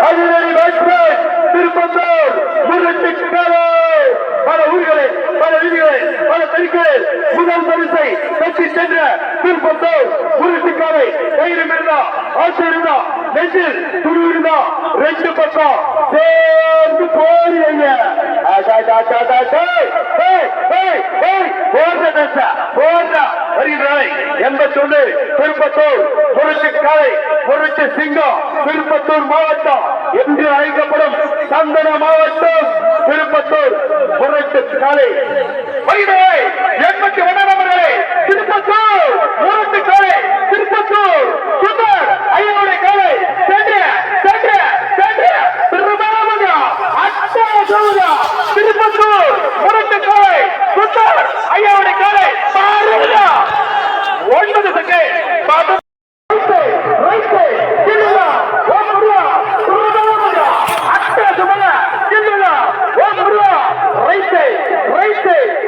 அதிரடி பேட்ஸ்மேன் திருப்பத்தூர் முருகத்திற்காக பல ஊர்களில் பல வீதிகளில் பல தெருக்களில் முதல் பரிசை பெற்று சென்ற திருப்பத்தூர் முருகத்திற்காவை தைரியம் இருந்தா ஆசை இருந்தா நெஞ்சில் துரு இருந்தா ரெண்டு பக்கம் சேர்ந்து போறீங்க எண்பத்தொன்னு திருப்பத்தூர் புரட்சி நாட்டு சிங்கம் திருப்பத்தூர் மாவட்டம் என்று அழைக்கப்படும் சந்தன மாவட்டம் திருப்பத்தூர். புரட்டு காலை எண்பத்தி ஒன்றாம் அவர்களே திருப்பத்தூர். புரட்டு காலை திருப்பத்தூர். சுந்தர் ஐயனுடைய காலை. சென்ற சென்ற சென்ற. திருமணமகா அட்டா சௌதா திருப்பத்தூர். புரட்டு காலை சுந்தர் ஐயாவுடைய காலை. ஒன்பது செகண்ட் রয়েছে